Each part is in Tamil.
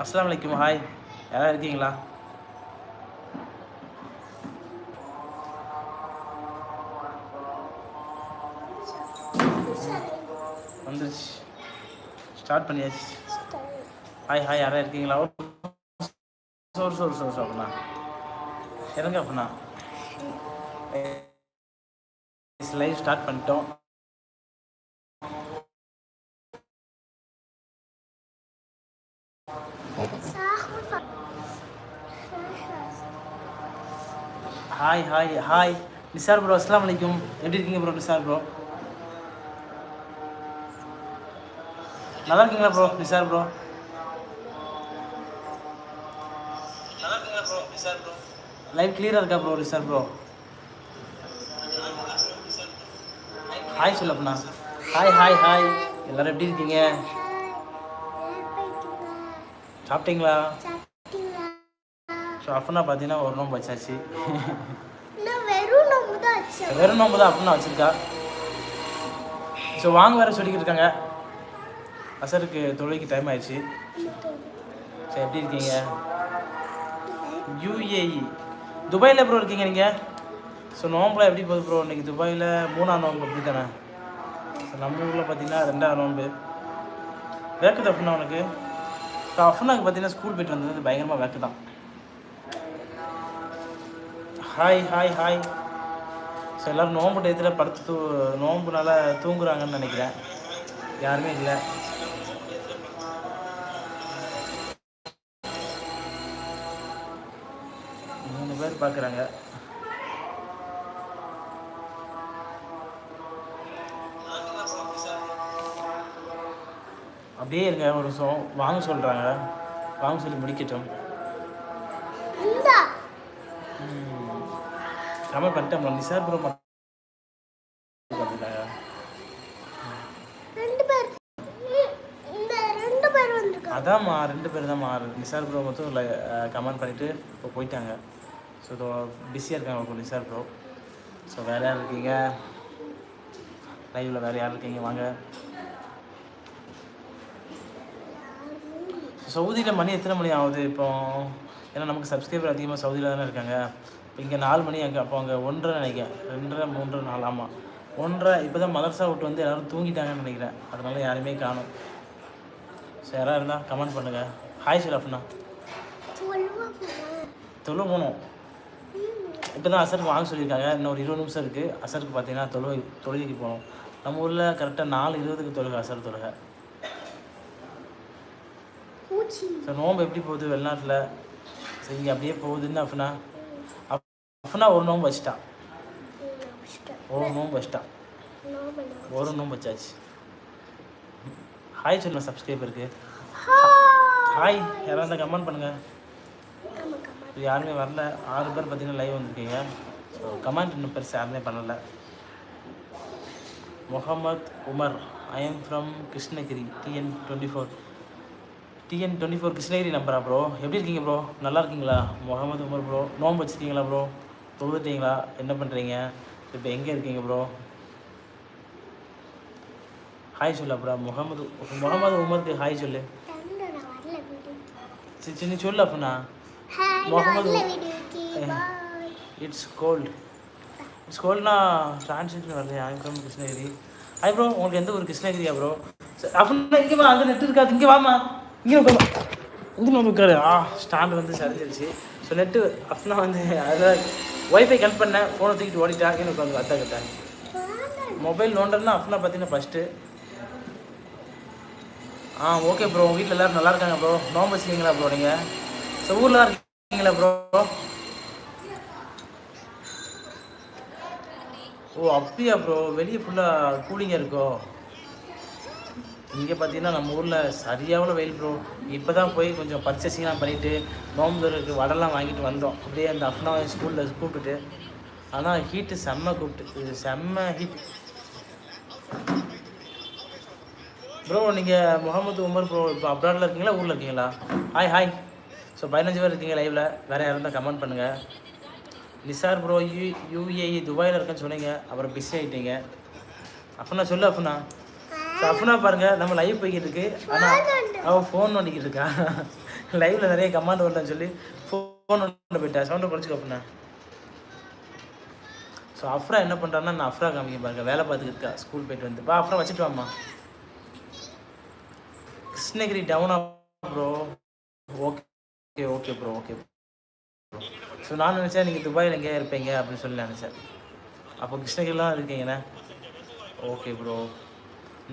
அஸ்லாம் வலைக்கும் ஹாய். யாராவது இருக்கீங்களா? வந்துருச்சு. ஸ்டார்ட் பண்ணியாச்சு. ஹாய் ஹாய் யாராவது இருக்கீங்களா? சோறு சோறு சோறு சோறு அப்படின்னா இறங்க அப்படின்னா லைவ் ஸ்டார்ட் பண்ணிட்டோம். Hi hi hi Nisar bro அஸ்லாம் வலைக்கும் எப்படி இருக்கீங்க ப்ரோ நிசார் ப்ரோ நல்லா இருக்கீங்களா ப்ரோ நிசார் ப்ரோ லைவ் கிளியராக இருக்கா ப்ரோ நிசார் ப்ரோ ஹாய் சொல்லப்பண்ணா ஹாய் ஹாய் ஹாய் எல்லாரும் எப்படி இருக்கீங்க? சாப்பிட்டீங்களா? ஸோ அஃப்னா பார்த்தீங்கன்னா ஒரு நோம்பு வச்சாச்சு. வெறும் நோம்பு தான் அஃப்னா வச்சிருக்கா? ஸோ வாங்க வேற சொல்லிக்கிட்டு இருக்காங்க. அசருக்கு தொழிலுக்கு டைம் ஆயிடுச்சு. சரி எப்படி இருக்கீங்க? யூஏஇ. துபாயில் ப்ரோ இருக்கீங்க நீங்கள் ஸோ நோம்புலாம் எப்படி போகுது ப்ரோ இன்னைக்கு துபாயில் மூணாம் நோம்பு அப்படி தானே ஸோ நம்ம ஊரில் பார்த்தீங்கன்னா ரெண்டாம் நோம்பு வேக்குது அஃப்னா உனக்கு? ஸோ அஃப்னாக்கு பார்த்தீங்கன்னா ஸ்கூல் போயிட்டு வந்தது பயங்கரமாக வேக்கு தான். ஹாய் ஹாய் ஹாய் ஸோ எல்லோரும் நோம்பு டயத்தில் படுத்து தூ நோம்புனால தூங்குறாங்கன்னு நினைக்கிறேன். யாருமே இல்லை. மூணு பேர் பார்க்குறாங்க அப்படியே இருங்க ஒரு நிமிஷம். வாங்க சொல்கிறாங்க வாங்க சொல்லி முடிக்கட்டும். கமெண்ட் பண்ணிட்டோம் நிசார் ப்ரோ மட்டும் பார்த்துட்டாங்க ரெண்டு பேர். தான்மா நிசார் ப்ரோ மட்டும் கமெண்ட் பண்ணிவிட்டு இப்போ போயிட்டாங்க. ஸோ இதோ பிஸியாக இருக்காங்க இப்போ நிசார் ப்ரோ ஸோ வேறு யார் இருக்கீங்க? லைவில் வேறு யார் இருக்கீங்க? வாங்க. சவுதியில் மணி எத்தனை மணி ஆகுது இப்போ? ஏன்னா நமக்கு சப்ஸ்கிரைபர் அதிகமாக சவுதியில் தானே இருக்காங்க. இப்போ இங்கே நாலு மணி அங்கே அப்போ அங்கே ஒன்றரை நினைக்கிறேன். ரெண்டரை மூன்று நாலு ஆமாம் ஒன்றரை இப்போ தான் மதர்சா விட்டு வந்து எல்லோரும் தூங்கிட்டாங்கன்னு நினைக்கிறேன். அதனால யாருமே காணும். சரி யாராக இருந்தால் கமெண்ட் பண்ணுங்கள் ஹாய் ஷிலாஃப்னா தொழு போகணும் இப்போ தான் அசருக்கு வாங்க சொல்லியிருக்காங்க. இன்னும் ஒரு இருபது நிமிஷம் இருக்குது அசருக்கு பார்த்தீங்கன்னா தொழு தொழுகைக்கு போகணும். நம்ம ஊரில் கரெக்டாக நாலு இருபதுக்கு தொழுகை அசர் தொழுகை. ஸோ நோம்பு எப்படி போகுது வெளிநாட்டில்? ஸோ இங்கே அப்படியே போகுதுன்னு அஃப்னா? அஃப்னா ஒரு நோம்பு வச்சிட்டான் ஒரு நோம்பு வச்சிட்டான் ஒரு நோம்பு வச்சாச்சு. ஹாய் சொல்லுங்கள் சப்ஸ்கிரைபருக்கு ஹாய் யாராவது கமெண்ட் பண்ணுங்கள் இப்போ யாருமே வரல. ஆறு பேர் பார்த்தீங்கன்னா லைவ் வந்திருக்கீங்க. ஸோ கமெண்ட் இன்னும் பெருசு யாருமே பண்ணலை. Mohammed Umar. I am from Krishnagiri TN twenty four TN twenty four Krishnagiri நம்பரா ப்ரோ எப்படி இருக்கீங்க ப்ரோ நல்லா இருக்கீங்களா? முகமது உமர் ப்ரோ நோம்பு வச்சுருக்கீங்களா ப்ரோ தொழுதுட்டீங்களா? என்ன பண்ணுறீங்க இப்போ எங்கே இருக்கீங்க ப்ரோ ஹாய் சொல்லு ப்ரோ முகமது முகமது உமருக்கு ஹாய் சொல்லு. சின்ன சொல்லு நான் முகமது இட்ஸ் கோல்டு இட்ஸ் கோல்ட்னா டிரான்ஸ்லேஷன் வரலையா? ஐம் கிருஷ்ணகிரி ஹாய் ப்ரோ உங்களுக்கு எந்த ஒரு கிருஷ்ணகிரியா ப்ரோ அப்படின்னா இங்கே வா அங்கே நெட் இருக்காது. இங்கே வாமா இங்கே உட்காந்து இங்கே உட்காரு. ஆ ஸ்டாண்ட் வந்து சரிஞ்சிருச்சு. ஸோ நெட்டு அப்படின்னா வந்து அதில் ஒய்ஃபை கனெக்ட் பண்ணேன். ஃபோனை தூக்கிட்டு ஓடிட்டா இங்கே உட்காந்து அத்தா கிட்ட. மொபைல் நோண்டர்னா அப்படின்னா பார்த்தீங்கன்னா ஃபஸ்ட்டு ஆ ஓகே ப்ரோ உங்கள் வீட்டில் எல்லோரும் நல்லா இருக்காங்க ப்ரோ நோம்பு வச்சுருக்கீங்களா ப்ரோ நீங்கள் ஸோ ஊரில் தான் இருக்கீங்களா ப்ரோ ஓ அப்படியா ப்ரோ வெளியே ஃபுல்லாக கூலிங்காக இருக்கோ? இங்கே பார்த்தீங்கன்னா நம்ம ஊரில் சரியாவில் வெயில் ப்ரோ இப்போ தான் போய் கொஞ்சம் பர்ச்சேசிங்லாம் பண்ணிவிட்டு நோம்புக்கு வடலாம் வாங்கிட்டு வந்தோம். அப்படியே அந்த அப்னா ஸ்கூலில் கூப்பிட்டுட்டு. ஆனால் ஹீட்டு செம்ம கூப்பிட்டு. இது செம்ம ஹீட் ப்ரோ நீங்கள் முகமது உமர் ப்ரோ இப்போ அப்ராடில் இருக்கீங்களா? ஊரில் இருக்கீங்களா? ஹாய் ஹாய் ஸோ பதினஞ்சு பேர் இருக்கீங்க லைவில் வேறு யாரும் இருந்தால் கமெண்ட் பண்ணுங்கள் நிசார் ப்ரோ யூ யூஏஇ துபாயில் இருக்கேன்னு சொன்னீங்க. அப்புறம் பிஸி ஆகிட்டீங்க அப்படின்னா சொல்லு அஃப்னா சஃப்னா பாருங்க பாருங்கள் நம்ம லைவ் போய்கிட்டு இருக்கு ஆனால் அவன் ஃபோன் நோண்டிக்கிட்டு இருக்கா லைவில் நிறைய கமாண்ட் வரலன்னு சொல்லி ஃபோன் ஒன்று போயிட்டா. சவுண்டை குறைச்சிக்கோ அப்படின்னா ஸோ அஃப்ரா என்ன பண்ணுறான்னா நான் அஃப்ரா காமிக்க பாருங்க. வேலை பார்த்துக்கிட்டு இருக்கா. ஸ்கூல் போயிட்டு வந்து. பா அஃப்ரா வச்சுட்டு வாமா கிருஷ்ணகிரி டவுனா bro okay okay bro okay so நான் நினச்சேன் நீங்கள் துபாயில் எங்கேயா இருப்பீங்க அப்படின்னு சொல்லி நினச்சேன். அப்போ கிருஷ்ணகிரிலாம் இருக்கீங்கண்ணே ஓகே ப்ரோ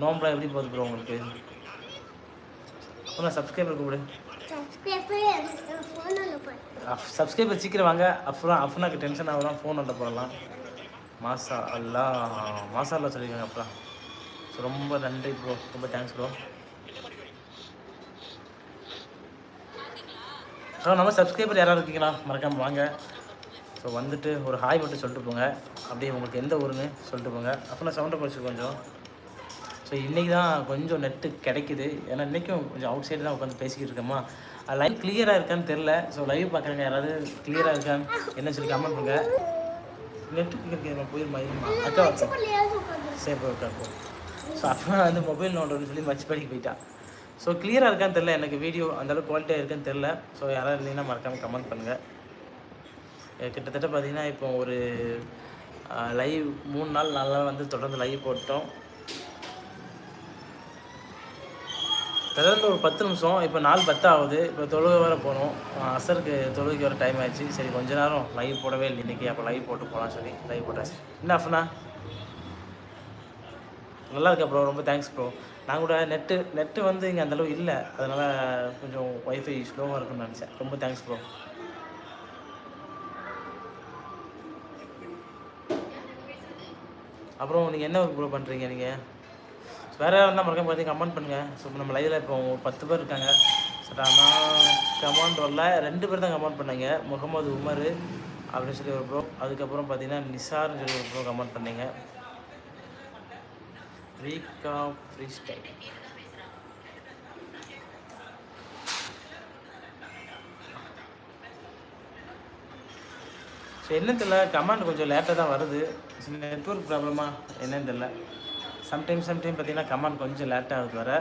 நோம்பலாம் எப்படி போகுது ப்ரோ உங்களுக்கு? அப்புறம் சப்ஸ்கிரைபர் கூப்பிடு. சப்ஸ்கிரைபர் சீக்கிரம் வாங்க. அப்புறம் அஃப்னாக்கு டென்ஷன் ஆகலாம் ஃபோன் வந்து போடலாம். மாசா அல்லா மாசா அல்லா சொல்லியிருக்காங்க அப்புறம் ஸோ ரொம்ப நன்றி ப்ரோ ரொம்ப தேங்க்ஸ் ப்ரோ ஸோ நம்ம சப்ஸ்கிரைபர் யாராவது இருக்கீங்களா? மறக்காமல் வாங்க. ஸோ வந்துட்டு ஒரு ஹாய் மட்டும் சொல்லிட்டு போங்க. அப்படியே உங்களுக்கு எந்த ஊருன்னு சொல்லிட்டு போங்க. அப்புறம் சவுண்டை குறைச்சி கொஞ்சம். ஸோ இன்றைக்கி தான் கொஞ்சம் நெட்டு கிடைக்குது. ஏன்னா இன்றைக்கும் கொஞ்சம் அவுட் சைடு தான் உட்காந்து பேசிக்கிட்டு இருக்கோமா? லைவ் கிளியராக இருக்கான்னு தெரில ஸோ லைவ் பார்க்குறவங்க யாராவது கிளியராக இருக்கான்னு என்ன சொல்லி கமெண்ட் பண்ணுங்க? நெட்டு கிடைக்கிறேன் போயிருமா இருமா? அக்கா சரி போய் உட்காருப்போம் ஸோ அப்போ வந்து மொபைல் நோண்டன்னு சொல்லி மச்சு படிக்க போயிட்டா. ஸோ கிளியராக இருக்கான்னு தெரில எனக்கு வீடியோ அந்தளவுக்கு குவாலிட்டியாக இருக்குன்னு தெரில ஸோ யாராவது இருந்தீங்கன்னா மறக்காமல் கமெண்ட் பண்ணுங்கள் கிட்டத்தட்ட பார்த்தீங்கன்னா இப்போ ஒரு லைவ் மூணு நாள் நாலு நாள் வந்து தொடர்ந்து லைவ் போட்டோம். தொடர்ந்து ஒரு பத்து நிமிஷம் இப்போ நாள் பத்து ஆகுது. இப்போ தொழுகை வர போகணும் அசருக்கு தொழுகைக்கு வர டைம் ஆயிடுச்சு. சரி கொஞ்ச நேரம் லைவ் போடவே இல்லை இன்றைக்கி அப்போ லைவ் போட்டு போகலாம் சொல்லி லைவ் போட்டாச்சு என்ன அஃப்னா? நல்லா இருக்கு ப்ரோ ரொம்ப தேங்க்ஸ் ப்ரோ நான் கூட நெட்டு நெட்டு வந்து இங்கே அந்தளவு இல்லை. அதனால் கொஞ்சம் ஒய்ஃபை ஸ்லோவாக இருக்குன்னு நினச்சேன். ரொம்ப தேங்க்ஸ் ப்ரோ அப்புறம் நீங்கள் என்ன ஒர்க் ப்ரோ பண்ணுறீங்க நீங்கள் வேறு வந்தால் இருந்தால் மறக்காம பார்த்து கமெண்ட் பண்ணுங்கள் ஸோ நம்ம லைவில் இப்போ ஒரு பத்து பேர் இருக்காங்க. சரி நான் கமெண்ட் வரல. ரெண்டு பேர் தான் கமெண்ட் பண்ணாங்க. முகமது உமர் அப்படின்னு சொல்லி ஒரு ப்ரோ அதுக்கப்புறம் பார்த்தீங்கன்னா நிசார்னு சொல்லி ஒரு ப்ரோ கமெண்ட் பண்ணீங்க. ரீகா ஃப்ரீ ஸ்டைல் ஸோ என்னன்னு தெரியல. கமெண்ட் கொஞ்சம் லேட்டாக தான் வருது. நெட்ஒர்க் ப்ராப்ளமா என்னன்னு தெரியல. சம்டைம் சம்டைம் பார்த்தீங்கன்னா கமெண்ட் கொஞ்சம் லேட்டாக ஆகுது வர.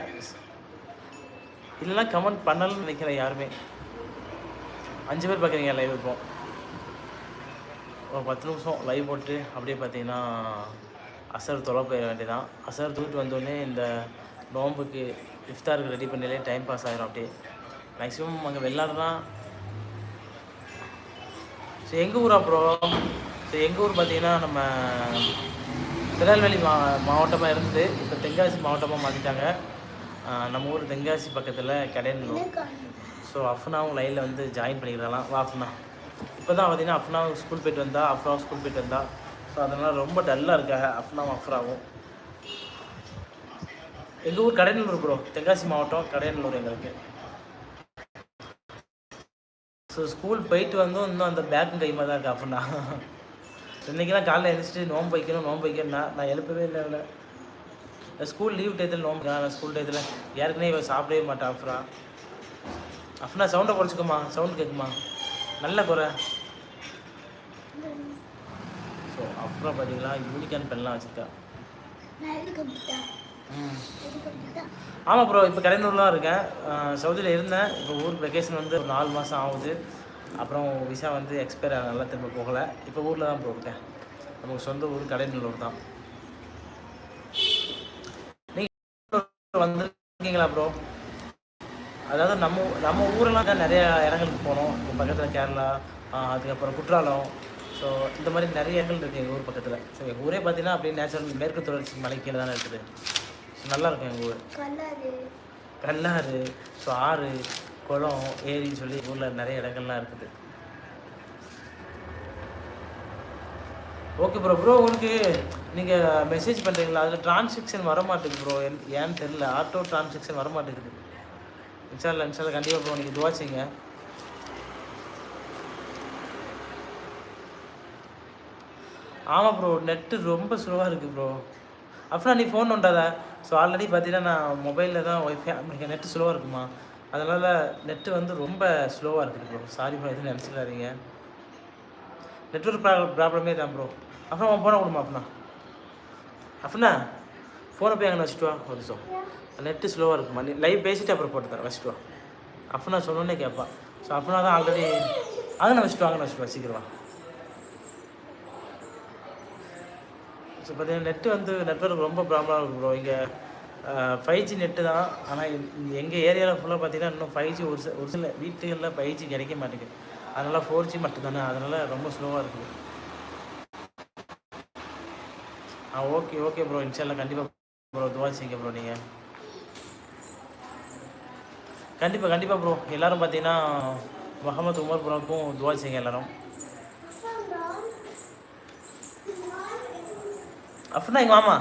இல்லைன்னா கமெண்ட் பண்ணலன்னு நினைக்கிறேன் யாருமே. அஞ்சு பேர் பார்க்குறீங்க லைவ் இப்போ. ஒரு பத்து நிமிஷம் லைவ் போட்டு அப்படியே பார்த்தீங்கன்னா அசர் தொலை போயிட வேண்டியதான் அசர் தூக்கிட்டு வந்தோடனே இந்த நோம்புக்கு இஃப்தாருக்கு ரெடி பண்ணலே டைம் பாஸ் ஆகிரும் அப்படியே. மேக்ஸிமம் அங்கே வெள்ளாடுலாம் ஸோ எங்கள் ஊர் அப்புறம் ஸோ எங்கள் ஊர் பார்த்தீங்கன்னா நம்ம திருநெல்வேலி மா மாவட்டமாக இருந்தது இப்போ தென்காசி மாவட்டமாக மாற்றிட்டாங்க நம்ம ஊர் தென்காசி பக்கத்தில் கடையனூர் ஸோ அஃப்னாவும் லைனில் வந்து ஜாயின் பண்ணிக்கிறலாம் வா அஃப்னா. இப்போ தான் பார்த்தீங்கன்னா அஃப்னாவும் ஸ்கூல் போயிட்டு வந்தா அஃப்னாவும் ஸ்கூல் போயிட்டு வந்தா. ஸோ அதனால் ரொம்ப டல்லாக இருக்காங்க அஃப்னாவும் அஃப்ராவும். எங்கள் ஊர் கடையனூர் ப்ரோ தென்காசி மாவட்டம் கடையனூர் எங்களுக்கு. ஸோ ஸ்கூல் போயிட்டு வந்தும் இன்னும் அந்த பேக்கும் கைமாக தான் இருக்கு அஃப்னா. இன்றைக்கெல்லாம் காலைல எழுந்திரிச்சிட்டு நோம்பு வைக்கணும் நோம்பு வைக்கணும்னா நான் எழுப்பவே இல்லை இல்லை ஸ்கூல் லீவ் டயத்தில் நோம்பு நான் ஸ்கூல் டயத்தில் ஏற்கனவே இவ சாப்பிடவே மாட்டான் அஃப்ரா அஃப்னா சவுண்டை குறைச்சிக்கோமா சவுண்ட் கேட்குமா நல்ல குறை. ஸோ அஃப்ரா பார்த்தீங்களா யூனிக்கான பெண்ணெலாம் வச்சுருக்கா. ஆமாம் ப்ரோ இப்போ கடைநூர்லாம் இருக்கேன். சவுதியில் இருந்தேன். இப்போ ஊருக்கு வெக்கேஷன் வந்து ஒரு நாலு மாதம் ஆகுது. அப்புறம் விசா வந்து எக்ஸ்பயர் நல்லா திரும்ப போகலை. இப்போ ஊரில் தான் இருக்கேன். நமக்கு சொந்த ஊர் கடைநல்லூர் தான். நீங்கள் வந்திருக்கீங்களா ப்ரோ அதாவது நம்ம நம்ம ஊரெல்லாம் தான் நிறைய இடங்களுக்கு போனோம். இப்போ பக்கத்தில் கேரளா அதுக்கப்புறம் குற்றாலம். ஸோ இந்த மாதிரி நிறைய இடங்கள் இருக்குது எங்கள் ஊர் பக்கத்தில். ஸோ எங்கள் ஊரே பார்த்தீங்கன்னா அப்படியே நேச்சுரல் மேற்கு தொடர்ச்சி மலை கீழே தானே இருக்குது. ஸோ நல்லா இருக்கும் எங்கள் ஊர். கல்லாது கல்லாறு. ஸோ ஆறு. குளம் ஏரின்னு சொல்லி ஊரில் நிறைய இடங்கள்லாம் இருக்குது. ஓகே ப்ரோ ப்ரோ உங்களுக்கு நீங்கள் மெசேஜ் பண்ணுறீங்களா அதில் டிரான்சாக்ஷன் வர மாட்டேங்குது ப்ரோ ஏன்னு தெரில ஆட்டோ டிரான்சாக்ஷன் வர மாட்டேங்குது இன்ஷால்ல இன்ஷால்ல கண்டிப்பாக ப்ரோ நீங்கள் துவா செய்யுங்க. ஆமாம் ப்ரோ நெட்டு ரொம்ப ஸ்லோவாக இருக்குது ப்ரோ அப்புறம் நீ ஃபோன் நோண்டாத ஸோ ஆல்ரெடி பார்த்தீங்கன்னா நான் மொபைலில் தான் ஒய்ஃபை நெட்டு ஸ்லோவாக இருக்குமா? அதனால் நெட்டு வந்து ரொம்ப ஸ்லோவாக இருக்குது ப்ரோ சாரி ப்ரோ எதுவும் நினச்சிடாதீங்க நெட்ஒர்க் ப்ராப்ளம் ப்ராப்ளமே தான் ப்ரோ அப்புறம் உன் ஃபோனை கொடுமா அப்படின்னா அப்படின்னா ஃபோனை போய் அங்கே வச்சுட்டு வா ஒரு நிமிஷம். நெட்டு ஸ்லோவாக இருக்குமா நீ லைவ் பேசிட்டு அப்புறம் போட்டு தரேன் வச்சுட்டு வா. அஃப்னா சொன்னோன்னே கேட்பா ஸோ அஃப்னா தான் ஆல்ரெடி அங்கே வச்சுட்டு வாங்க வச்சுட்டு வச்சுக்கிறவா ஸோ பார்த்தீங்கன்னா நெட்டு வந்து நெட்ஒர்க் ரொம்ப ப்ராப்ளமாக இருக்கும் ப்ரோ இங்கே ஃபைவ் ஜி நெட்டு தான். ஆனால் எங்கள் ஏரியாவில் ஃபுல்லாக பார்த்தீங்கன்னா இன்னும் ஃபைவ் ஜி ஒரு சில ஒரு சில வீட்டுகளில் ஃபைவ் ஜி கிடைக்க மாட்டேங்குது. அதனால் ஃபோர் ஜி மட்டும்தானே. அதனால் ரொம்ப ஸ்லோவாக இருக்குது. ஆ ஓகே ஓகே ப்ரோ இன்ஷால்லாம் கண்டிப்பாக ப்ரோ துவா செய்யுங்க ப்ரோ நீங்கள் கண்டிப்பாக கண்டிப்பாக ப்ரோ எல்லோரும் பார்த்தீங்கன்னா முகமது உமர் ப்ரோக்கும் துவா செய்யுங்க எல்லோரும். அப்படின்னா எங்கள் மாமா?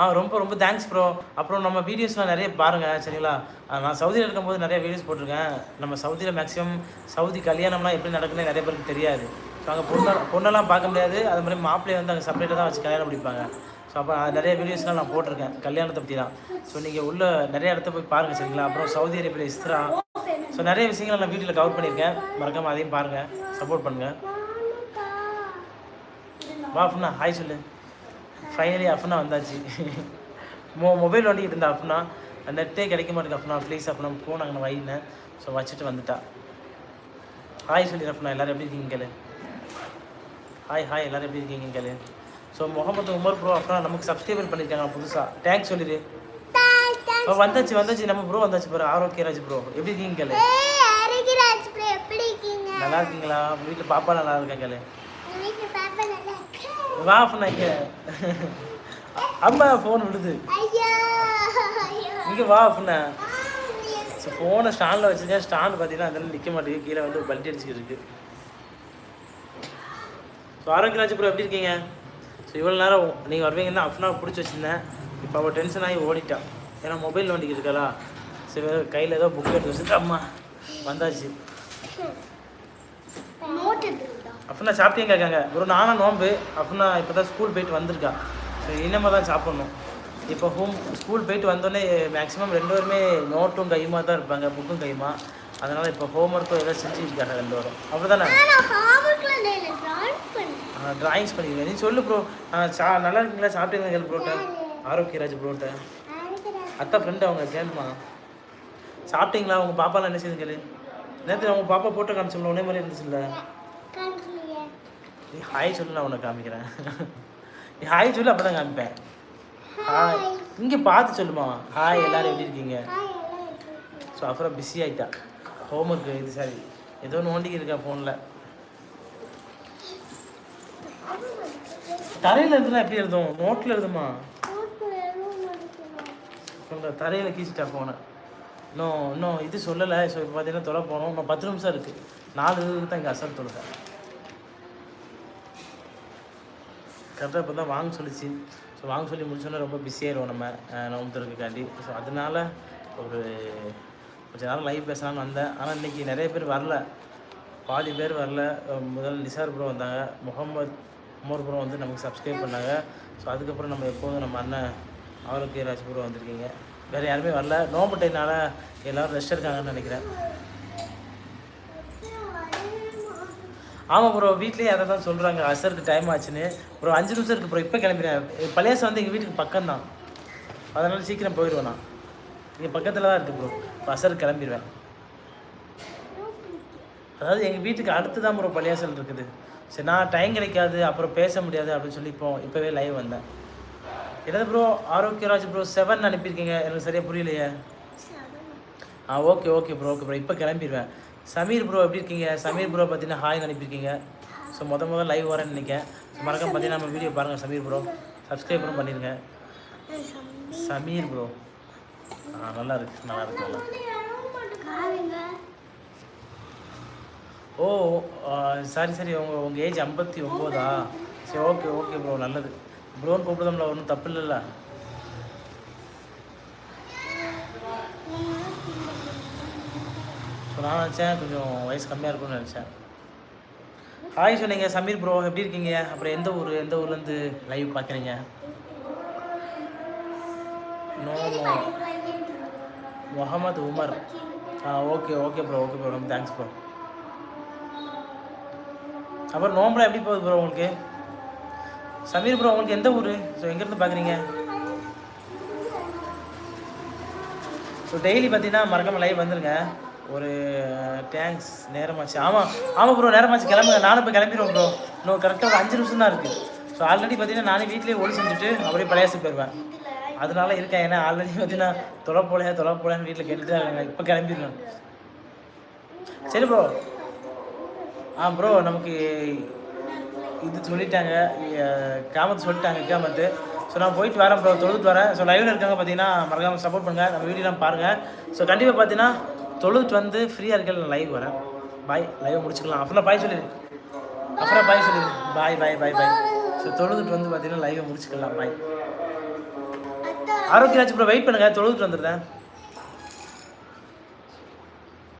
ஆ ரொம்ப ரொம்ப தேங்க்ஸ் ப்ரோ அப்புறம் நம்ம வீடியோஸ்லாம் நிறைய பாருங்கள் சரிங்களா? நான் சவுதியில் இருக்கும்போது நிறைய வீடியோஸ் போட்டிருக்கேன். நம்ம சவுதியில் மேக்ஸிமம் சவுதி கல்யாணம்லாம் எப்படி நடக்குன்னு நிறைய பேருக்கு தெரியாது. ஸோ அங்கே பொண்ணு பொண்ணெல்லாம் பார்க்க முடியாது. அது மாதிரி மாப்பிள்ளையை வந்து அங்கே செப்பரேட்டாக தான் வச்சு கல்யாணம் முடிப்பாங்க. ஸோ அப்போ நிறைய வீடியோஸ்லாம் நான் போட்டிருக்கேன் கல்யாணத்தை பற்றி தான் ஸோ நீங்கள் உள்ள நிறைய இடத்த போய் பாருங்கள் சரிங்களா? அப்புறம் சவுதி அரேபியில் இஸ்ரா. ஸோ நிறைய விஷயங்கள் நான் வீட்டில் கவர் பண்ணியிருக்கேன். மறக்காமல் அதையும் பாருங்கள் சப்போர்ட் பண்ணுங்கள் வா ஃபுண்ணா ஹாய் சொல்லு. ஃபைனலி அஃப்னா வந்தாச்சு. மொ மொபைல் வண்டிக்கிட்டு இருந்தா அஃப்னா நெட்டே கிடைக்க மாட்டேங்குது அஃப்னா ப்ளீஸ் அஃப்னா ஃபோன் அங்கே வைனேன் ஸோ வச்சுட்டு வந்துட்டா. ஹாய் சொல்லி அஃப்னா எல்லோரும் எப்படி இருக்கீங்க கேளு. ஹாய் ஹாய் எல்லோரும் எப்படி இருக்கீங்க கேளு. ஸோ முகமது உமர் ப்ரோ அஃப்னா நமக்கு சப்ஸ்கிரைபர் பண்ணியிருக்காங்க புதுசாக தேங்க்ஸ் சொல்லிடு வந்தாச்சு வந்தாச்சு. நம்ம ப்ரோ வந்தாச்சு ப்ரோ. ஆரோக்கியராஜ் ப்ரோ எப்படி இருக்கீங்க கேளு? நல்லா இருக்கீங்களா? வீட்டில் பாப்பா நல்லா இருக்கா கேளு உங்க வீட்டு பாப்பா நல்லா இருக்கு வா இங்கே அம்மா ஃபோன் விடுது. ஐயோ இங்கே வா நீ- ஸோ ஃபோனை ஸ்டாண்டில் வச்சுருக்கேன். ஸ்டாண்டு பார்த்தீங்கன்னா அதெல்லாம் நிற்க மாட்டேங்குது. கீழே வந்து பல்ட்டி அடிச்சுக்கிட்டு இருக்கு. ஸோ ஆரோக்கியராஜ் ப்ரோ எப்படி இருக்கீங்க? ஸோ இவ்வளோ நேரம் நீங்கள் வருவீங்கன்னா அஃப்னா பிடிச்சி வச்சுருந்தேன். இப்போ அவள் டென்ஷன் ஆகி ஓடிட்டான். ஏன்னா மொபைல் வண்டிக்கு இருக்காளா? சரி கையில் ஏதோ புக் எடுத்து வச்சுட்டு அம்மா வந்தாச்சு. அஃப்னா சாப்பிட்டீங்க கேட்காங்க. ப்ரோ நானும் நோம்பு அஃப்னா இப்போ தான் ஸ்கூல் போயிட்டு வந்திருக்கா. ஸோ இனிமேல் தான் சாப்பிட்ணும். இப்போ ஹோம் ஸ்கூல் போயிட்டு வந்தோடனே மேக்ஸிமம் ரெண்டு பேருமே நோட்டும் கையுமா தான் இருப்பாங்க புக்கும் கையுமா. அதனால் இப்போ ஹோம்ஒர்க்கும் ஏதோ செஞ்சுருக்காங்க ரெண்டு பேரும். அப்படி தானே நான் ஹோம்ஒர்க்ல இல்ல டிராயிங் பண்ணேன். ட்ராயிங்ஸ் பண்ணிக்கிறேன் நீ சொல்லு ப்ரோ சா நல்லா இருக்கீங்களா? சாப்பிட்டீங்களா கேள் ப்ரோட்ட ஆரோக்கியராஜ் ப்ரோட்ட அத்தா ஃப்ரெண்டு அவங்க கேளுமா. சாப்பிட்டீங்களா? உங்கள் பாப்பாலாம் என்ன செய்யுது கேளு. நேற்று அவங்க பாப்பா போட்டோ காமிச்சோம்ல உடனே மாதிரி இருந்துச்சுல்ல. நீ ஹாய் சொல்லு நான் உனக்கு காமிக்கிறேன். நீ ஹாய் சொல்லு அப்போ தான் காமிப்பேன் ஹாய் இங்கே பார்த்து சொல்லுமா ஹாய் எல்லாரும் எப்படி இருக்கீங்க? ஸோ அப்புறம் பிஸி ஆகிட்டா ஹோம்ஒர்க் இது சாரி ஏதோ நோண்டிக்கு இருக்கா ஃபோனில் தரையில் எழுதுனா எப்படி எழுதும்? நோட்டில் எழுதுமா? சொல்கிற தரையில் கீச்சிட்டா ஃபோனை இன்னும் இன்னும் இது சொல்லலை. ஸோ இப்போ பார்த்தீங்கன்னா தொலை போகணும் இன்னும் பத்து நிமிஷம் இருக்குது நாலு இதுக்கு தான் இங்கே அசல் தொழுக. கரெக்டாக இப்போ தான் வாங்க சொல்லிச்சு. ஸோ வாங்க சொல்லி முடிச்சோன்னே ரொம்ப பிஸியாயிடுவோம் நம்ம நோம்பு திறக்குக்காண்டி ஸோ அதனால ஒரு கொஞ்ச நேரம் லைவ் பேசலாம்னு வந்தேன். ஆனால் இன்றைக்கி நிறைய பேர் வரல. பாதி பேர் வரல. முதல் முதல்ல நிசார் ப்ரோ வந்தாங்க. முகமது உமர் ப்ரோ வந்து நமக்கு சப்ஸ்கிரைப் பண்ணாங்க. ஸோ அதுக்கப்புறம் நம்ம எப்போதும் நம்ம அண்ணன் ஆரோக்கிய ராஜ் ப்ரோ வந்திருக்கீங்க. வேறு யாருமே வரல. நோம்பு டைம்னால எல்லோரும் ரெஸ்ட் இருக்காங்கன்னு நினைக்கிறேன். ஆமாம் ப்ரோ வீட்லேயே அதை தான் சொல்கிறாங்க அசருக்கு டைம் ஆச்சுன்னு. ப்ரோ அஞ்சு நிமிஷம் இருக்குது ப்ரோ இப்போ கிளம்பிடுறேன். பழையாசம் வந்து எங்கள் வீட்டுக்கு பக்கம் தான் அதனால சீக்கிரம் போயிடுவேன் நான். இங்கே பக்கத்தில் தான் இருக்குது ப்ரோ இப்போ அசருக்கு கிளம்பிடுவேன். அதாவது எங்கள் வீட்டுக்கு அடுத்து தான் ப்ரோ பள்ளியாசல் இருக்குது. சரி நான் டைம் கிடைக்காது அப்புறம் பேச முடியாது அப்படின்னு சொல்லி இப்போ இப்போவே லைவ் வந்தேன். என்னது ப்ரோ ஆரோக்கியராஜ் ப்ரோ செவன் அனுப்பியிருக்கீங்க. எனக்கு சரியாக புரியலையே. ஆ okay okay bro okay bro இப்போ கிளம்பிடுவேன். சமீர் ப்ரோ எப்படி இருக்கீங்க? சமீர் ப்ரோ பார்த்தீங்கன்னா ஹாய் அனுப்பியிருக்கீங்க. ஸோ முத முதல் லைவ் வரேன்னு நினைக்கிறேன். மறக்காம பார்த்தீங்கன்னா நம்ம வீடியோ பாருங்கள் சமீர் ப்ரோ சப்ஸ்கிரைபரும் பண்ணிடுங்க சமீர் ப்ரோ ஆ நல்லா இருக்கு நல்லா இருக்கு நல்லா ஓ சாரி சரி. உங்கள் உங்கள் ஏஜ் ஐம்பத்தி ஒம்போதா? சரி ஓகே ஓகே ப்ரோ நல்லது. ப்ரோன்னு கூப்பிடுதோம்ல ஒன்றும் தப்பு இல்லைல்ல? நான் நினச்சேன். கொஞ்சம் வயசு கம்மியாக இருக்கும்னு நினச்சேன். ஹாய் சொன்னீங்க. சமீர் ப்ரோ எப்படி இருக்கீங்க? அப்புறம் எந்த ஊர்? எந்த ஊர்லேருந்து லைவ் பார்க்குறீங்க no Mohammed Umar. Ah okay okay bro okay bro ரொம்ப தேங்க்ஸ் ப்ரோ அப்புறம் நோம்பலாம் எப்படி போகுது ப்ரோ உங்களுக்கு? சமீர் ப்ரோ உங்களுக்கு எந்த ஊர்? ஸோ எங்கேருந்து பார்க்குறீங்க ஸோ டெய்லி பார்த்தீங்கன்னா மறக்காமல் லைவ் வந்துருங்க. ஒரு தேங்க்ஸ் நேரமாச்சு. ஆமாம் ஆமாம் ப்ரோ நேரமாச்சு. கிளம்புங்க. நானும் இப்போ கிளம்பிடுவோம் ப்ரோ இன்னும் கரெக்டாக ஒரு அஞ்சு நிமிஷம் தான் இருக்குது ஸோ ஆல்ரெடி பார்த்தீங்கன்னா நானே வீட்லேயே ஒளி செஞ்சுட்டு அப்படியே பழையாசு போயிடுவேன் அதனால இருக்கேன். ஏன்னா ஆல்ரெடி பார்த்தீங்கன்னா தொலை போலையா தொலை போலையான்னு வீட்டில் கேட்டுட்டு இருக்காங்க இப்போ கிளம்பிடணும். சரி ப்ரோ ஆ ப்ரோ நமக்கு இது சொல்லிட்டாங்க. கிராமத்தை சொல்லிட்டாங்க கிராமத்து. ஸோ நான் போயிட்டு வரேன் ப்ரோ தொழுதுட்டு வரேன். ஸோ லைவில் இருக்காங்க பார்த்தீங்கன்னா மறக்காமல் சப்போர்ட் பண்ணுங்கள் நம்ம வீடியோலாம் பாருங்கள் ஸோ கண்டிப்பாக பார்த்தீங்கன்னா தொழுதுட்டு வந்து ஃப்ரீயாக இருக்க நான் லைவ் வரேன். பாய் லைவ் முடிச்சுக்கலாம். அப்புறம் பாய் சொல்லிடு. அப்புறம் பாய் சொல்லிடு. பாய் பாய் பாய் பாய் ஸோ தொழுதுட்டு வந்து பார்த்தீங்கன்னா லைவை முடிச்சுக்கலாம். பாய் ஆரோக்கியராஜ் ப்ரோ வெயிட் பண்ணுங்கள் தொழுதுட்டு வந்துடுறேன்.